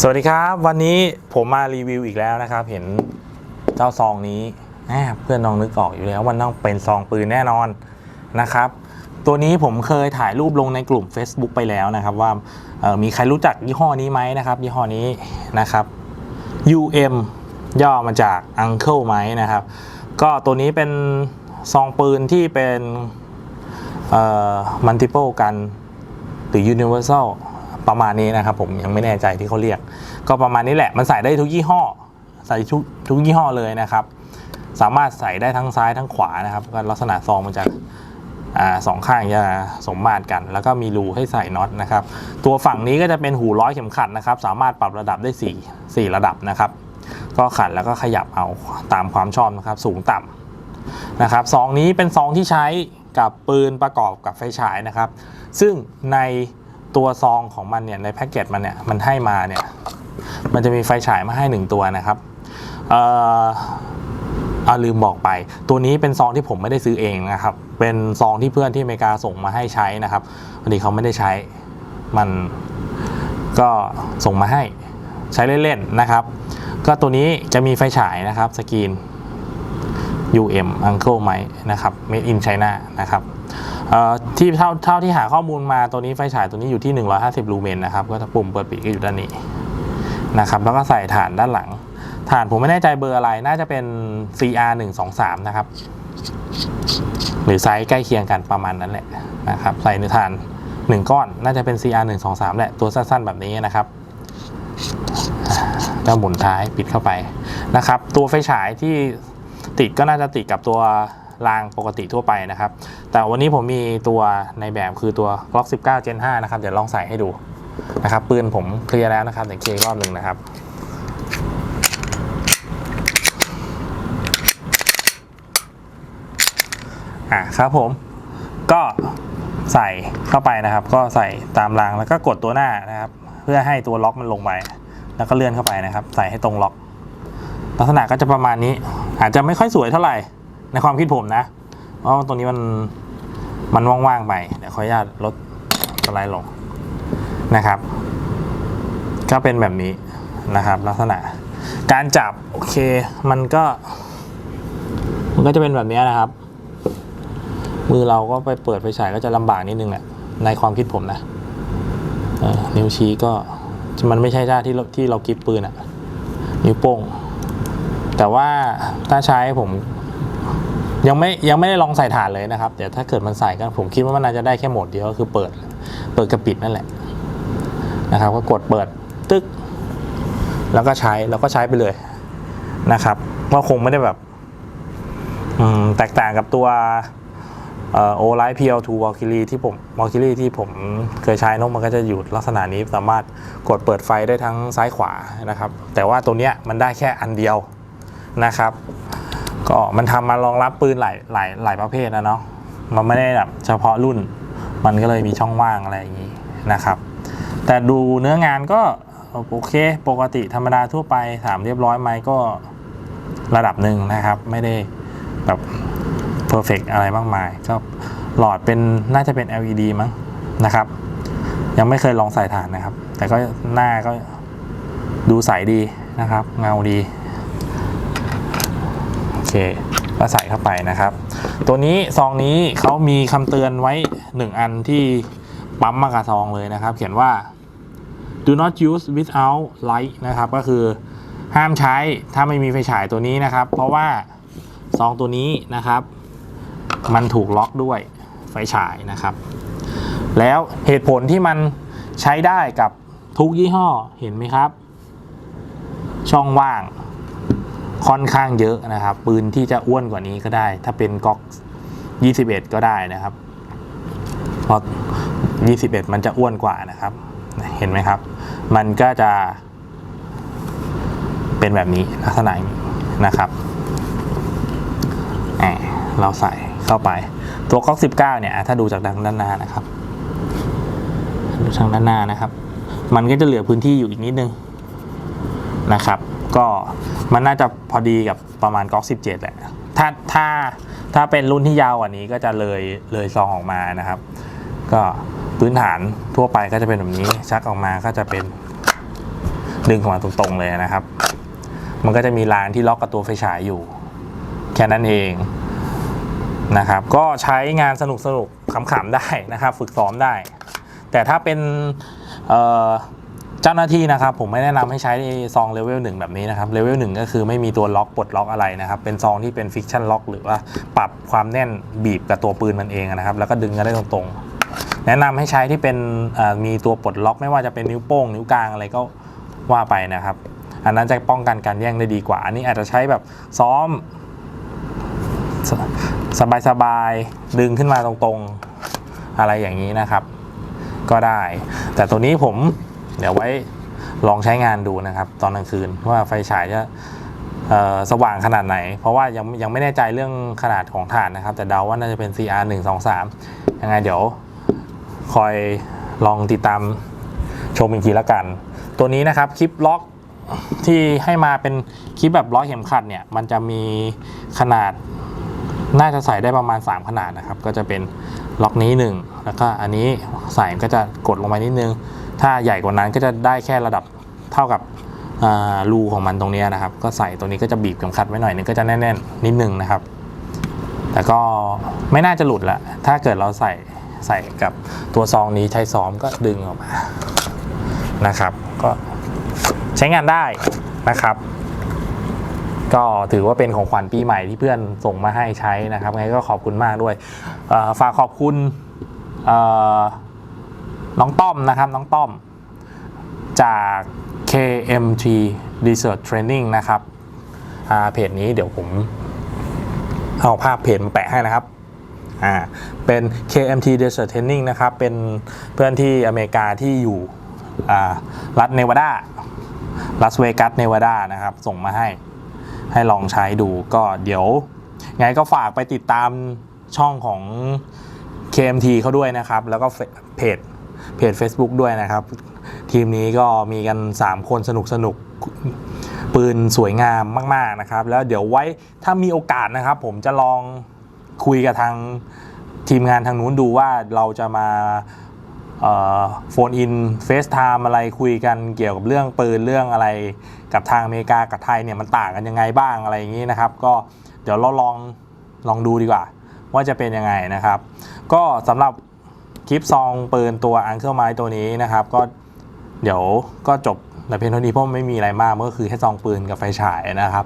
สวัสดีครับวันนี้ผมมารีวิวอีกแล้วนะครับ เห็นเจ้าซองนี้แเพื่อนน้องนึกออกอยู่แล้วมันต้องเป็นซองปืนแน่นอนนะครับ ตัวนี้ผมเคยถ่ายรูปลงในกลุ่ม Facebook ไปแล้วนะครับ ว่ามีใครรู้จักยี่ห้อนี้ไหมนะครับ ยี่ห้อนี้นะครับ UM ย่อมาจาก Uncle ไหมนะครับ ก็ตัวนี้เป็นซองปืนที่เป็น multiple กันหรือ universal ประมาณนี้นะครับผมยังไม่แน่ใจที่เขาเรียก ก็ประมาณนี้แหละมันใส่ได้ทุกยี่ห้อ ใส่ทุกทุกยี่ห้อเลยนะครับ สามารถใส่ได้ทั้งซ้ายทั้งขวานะครับก็ลักษณะซองมันจะอสองข้างจะสมมาตรกัน แล้วก็มีรูให้ใส่น็อตนะครับ ตัวฝั่งนี้ก็จะเป็นหูร้อยเข็มขัดนะครับ สามารถปรับระดับได้ 4 4 ระดับนะครับ ก็ขัดแล้วก็ขยับเอาตามความชอบนะครับ สูงต่ำนะครับซองนี้เป็นซองที่ใช้กับปืนประกอบกับไฟฉายนะครับ ซึ่งใน ตัวซองของมันเนี่ยในแพ็กเกจมันเนี่ยมันให้มาเนี่ยมันจะมีไฟฉายมาให้หนึ่งตัวนะครับเอ่อเอาลืมบอกไป ตัวนี้เป็นซองที่ผมไม่ได้ซื้อเองนะครับ เป็นซองที่เพื่อนที่อเมริกาส่งมาให้ใช้นะครับวันนี้เขาไม่ได้ใช้มันก็ส่งมาให้ใช้เล่นๆนะครับ ก็ตัวนี้จะมีไฟฉายนะครับสกรีน UM Uncle ไหมนะครับ Made in China นะครับเออ ที่เท่าเท่าที่หาข้อมูลมาตัวนี้ไฟฉายตัวนี้อยู่ที่ 150 ลูเมนนะครับ ก็จะปุ่มเปิดปิดก็อยู่ด้านนี้นะครับ แล้วก็ใส่ฐานด้านหลัง ฐานผมไม่แน่ใจเบอร์อะไร น่าจะเป็น CR 1 2 3นะครับ หรือไซส์ใกล้เคียงกันประมาณนั้นแหละนะครับ ใส่ในฐาน 1 ก้อน น่าจะเป็น CR 1 2 3แหละ ตัวสั้นๆแบบนี้นะครับก็หมุนท้ายปิดเข้าไปนะครับ ตัวไฟฉายที่ติดก็น่าจะติดกับตัว รางปกติทั่วไปนะครับ แต่วันนี้ผมมีตัวในแบบคือตัว Glock 19 Gen 5นะครับ เดี๋ยวลองใส่ให้ดูนะครับปืนผมเคลียร์แล้วนะครับเดี๋ยวเคลียร์รอบหนึ่งนะครับอะครับผมก็ใส่เข้าไปนะครับ ก็ใส่ตามรางแล้วก็กดตัวหน้านะครับ เพื่อให้ตัวล็อกมันลงไปแล้วก็เลื่อนเข้าไปนะครับ ใส่ให้ตรงล็อก ลักษณะก็จะประมาณนี้ อาจจะไม่ค่อยสวยเท่าไหร่ ในความคิดผมนะเพราะว่าตรงนี้มันมันว่างๆไปเดี๋ยวขออนุญาตลดสไลด์ลงนะครับ ก็เป็นแบบนี้นะครับ ลักษณะการจับโอเคมันก็ มันก็จะเป็นแบบนี้นะครับ มือเราก็ไปเปิดไฟฉายก็จะลำบากนิดนึงแหละในความคิดผมนะนิ้วชี้ก็มันไม่ใช่ท่าที่เราที่เรากริปปืนอะนิ้วโป้งแต่ว่าถ้าใช้ผม ยังไม่ยังไม่ได้ลองใส่ฐานเลยนะครับ แต่ถ้าเกิดมันใส่ก็ผมคิดว่ามันน่าจะได้แค่โหมดเดียวก็คือเปิดเปิดกับปิดนั่นแหละนะครับ ก็กดเปิดตึ๊กแล้วก็ใช้แล้วก็ใช้ไปเลยนะครับก็คงไม่ได้แบบแตกต่างกับตัวโอไลท์พีเอลทูวอลคิรีที่ผมวอลคิรีที่ผมเคยใช้นกมันก็จะอยู่ลักษณะนี้สามารถกดเปิดไฟได้ทั้งซ้ายขวานะครับ แต่ว่าตัวเนี้ยมันได้แค่อันเดียวนะครับ ก็มันทำมารองรับปืนหลายหลายหลายประเภทนะเนาะมันไม่ได้แบบเฉพาะรุ่น มันก็เลยมีช่องว่างอะไรอย่างนี้นะครับ แต่ดูเนื้องานก็โอเคปกติธรรมดาทั่วไปถามเรียบร้อยไหมก็ระดับหนึ่งนะครับ ไม่ได้แบบเพอร์เฟกอะไรมากมาย ก็หลอดเป็นน่าจะเป็น LED มั้งนะครับ ยังไม่เคยลองใส่ฐานนะครับ แต่ก็หน้าก็ดูใสดีนะครับ เงาดี เคก็ใส่เข้าไปนะครับ ตัวนี้ซองนี้เขามีคำเตือนไว้ 1 อันที่ปั๊มมากระซองเลยนะครับ เขียนว่า do not use without light นะครับ ก็คือห้ามใช้ถ้าไม่มีไฟฉายตัวนี้นะครับ เพราะว่าซองตัวนี้นะครับ มันถูกล็อกด้วยไฟฉายนะครับ แล้วเหตุผลที่มันใช้ได้กับทุกยี่ห้อเห็นไหมครับ ช่องว่าง ค่อนข้างเยอะนะครับ ปืนที่จะอ้วนกว่านี้ก็ได้ ถ้าเป็นก๊อก 21 ก็ได้นะครับเพราะ21 มันจะอ้วนกว่านะครับ เห็นไหมครับ มันก็จะเป็นแบบนี้ลักษณะนี้นะครับอ่าเราใส่เข้าไป ตัวก๊อก 19 เนี่ย ถ้าดูจากดังด้านหน้านะครับดูทางด้านหน้านะครับ มันก็จะเหลือพื้นที่อยู่อีกนิดนึงนะครับ ก็ มันน่าจะพอดีกับประมาณก๊อก17 แหละ ถ้าถ้าถ้าเป็นรุ่นที่ยาวกว่านี้ก็จะเลยเลยซองออกมานะครับ ก็พื้นฐานทั่วไปก็จะเป็นแบบนี้ ชักออกมาก็จะเป็นดึงออกมาตรงๆเลยนะครับ มันก็จะมีรางที่ล็อกกับตัวไฟฉายอยู่ แค่นั้นเองนะครับ ก็ใช้งานสนุกสนุกๆขำๆได้นะครับ ฝึกซ้อมได้ แต่ถ้าเป็นเอ่อ เจ้าหน้าที่นะครับผมไม่แนะนำให้ใช้ซองเลเวลหนึ่งแบบนี้นะครับเลเวลหนึ่งก็คือไม่มีตัวล็อกปลดล็อกอะไรนะครับ เป็นซองที่เป็นฟิกชันล็อกหรือว่าปรับความแน่นบีบกับตัวปืนมันเองนะครับ แล้วก็ดึงกันได้ตรงๆ แนะนำให้ใช้ที่เป็นมีตัวปลดล็อกไม่ว่าจะเป็นนิ้วโป้งนิ้วกลางอะไรก็ว่าไปนะครับ อันนั้นจะป้องกันการแย่งได้ดีกว่า อันนี้อาจจะใช้แบบซ้อมสบายๆดึงขึ้นมาตรงๆ อะไรอย่างนี้นะครับ ก็ได้ แต่ตัวนี้ผม เดี๋ยวไว้ลองใช้งานดูนะครับ ตอนกลางคืนว่าไฟฉายจะสว่างขนาดไหน เพราะว่ายังยังไม่แน่ใจเรื่องขนาดของฐานนะครับ แต่เดาว่าน่าจะเป็น CR 1 2 3ยังไงเดี๋ยวคอยลองติดตามชมอีกทีละกัน ตัวนี้นะครับคลิปล็อกที่ให้มาเป็นคลิปแบบล้อเข็มขัดเนี่ยมันจะมีขนาดน่าจะใส่ได้ประมาณ 3 ขนาดนะครับ ก็จะเป็นล็อกนี้ 1 แล้วก็อันนี้ใส่ก็จะกดลงไปนิดนึง ถ้าใหญ่กว่านั้นก็จะได้แค่ระดับเท่ากับรูของมันตรงนี้นะครับ ก็ใส่ตัวนี้ก็จะบีบเข็มขัดไว้หน่อยนึงก็จะแน่นๆนิดนึงนะครับ แต่ก็ไม่น่าจะหลุดละถ้าเกิดเราใส่ใส่กับตัวซองนี้ใช้ซ้อมก็ดึงออกมานะครับ ก็ใช้งานได้นะครับ ก็ถือว่าเป็นของขวัญปีใหม่ที่เพื่อนส่งมาให้ใช้นะครับไงก็ขอบคุณมากด้วยฝากขอบคุณ น้องต้อมนะครับน้องต้อม จาก KMT Research Training นะครับเพจนี้เดี๋ยวผมเอาภาพเพจมาแปะให้นะครับอ่าเป็น KMT Research Training นะครับ เป็นเพื่อนที่อเมริกาที่อยู่รัฐเนวาดาลาสเวกัสเนวาดานะครับ ส่งมาให้ให้ลองใช้ดูก็เดี๋ยว ไงก็ฝากไปติดตามช่องของ KMT เขาด้วยนะครับ แล้วก็เพจ เพจ Facebook ด้วยนะครับ ทีมนี้ก็มีกัน 3 คนสนุกสนุกปืนสวยงามมาก ๆนะครับ แล้วเดี๋ยวไว้ถ้ามีโอกาสนะครับ ผมจะลองคุยกับทางทีมงานทางนู้นดูว่าเราจะมาโฟนอินเฟสไทม์อะไรคุยกันเกี่ยวกับเรื่องปืนเรื่องอะไร กับทางอเมริกากับไทยเนี่ยมันต่างกันยังไงบ้างอะไรอย่างนี้นะครับ ก็เดี๋ยวเราลองลองดูดีกว่า ว่าจะเป็นยังไงนะครับ ก็สำหรับ ลิปซองปืนตัวอังเคิลไม้ตัวนี้นะครับก็เดี๋ยวก็จบแต่เพียงเท่านี้เพราะไม่มีอะไรมากมันก็คือแค่ซองปืนกับไฟฉายนะครับ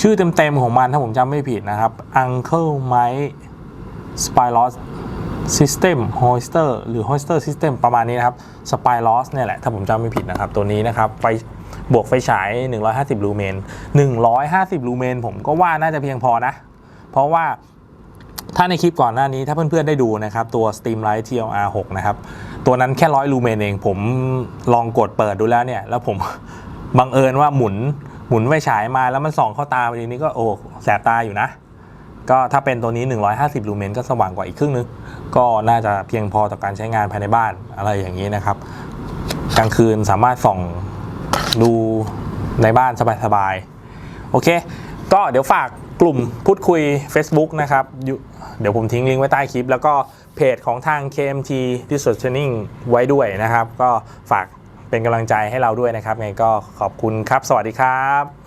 ชื่อเต็มๆของมันถ้าผมจำไม่ผิดนะครับ Uncle Mike Spyros System Hoister หรือ Hoister System ประมาณนี้นะครับ Spyros เนี่ยแหละ ถ้าผมจำไม่ผิดนะครับ ตัวนี้นะครับไฟบวกไฟฉาย 150 ลูเมน 150 ลูเมน ผมก็ว่าน่าจะเพียงพอนะ เพราะว่า ถ้าในคลิปก่อนหน้านี้ถ้าเพื่อนๆได้ดูนะครับ ตัว Steamlight TLR 6 นะครับ ตัวนั้นแค่ร้อยลูเมนเอง ผมลองกดเปิดดูแล้วเนี่ย แล้วผม บังเอิญว่าหมุนหมุนไฟฉายมาแล้วมันส่องเข้าตาพอดีนี้ก็โอ้แสบตาอยู่นะ ก็ถ้าเป็นตัวนี้ 150 ลูเมนก็สว่างกว่าอีกครึ่งนึง ก็น่าจะเพียงพอต่อการใช้งานภายในบ้านอะไรอย่างนี้นะครับ กลางคืนสามารถส่องดูในบ้านสบายๆโอเค ก็เดี๋ยวฝากกลุ่มพูดคุย Facebook นะครับยู เดี๋ยวผมทิ้งลิงก์ไว้ใต้คลิป แล้วก็เพจของทาง KMT Research Training ไว้ด้วยนะครับ ก็ฝากเป็นกำลังใจให้เราด้วยนะครับไงก็ขอบคุณครับ สวัสดีครับ